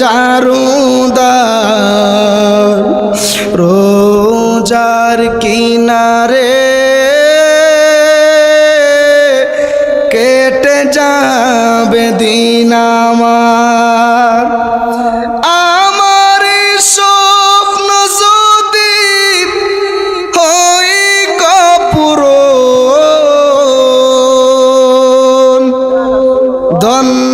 জারুদার রোজার কিনারে কেটে যাবে দিন আমার। আমার স্বপ্ন যদি হই কপুর ধন্য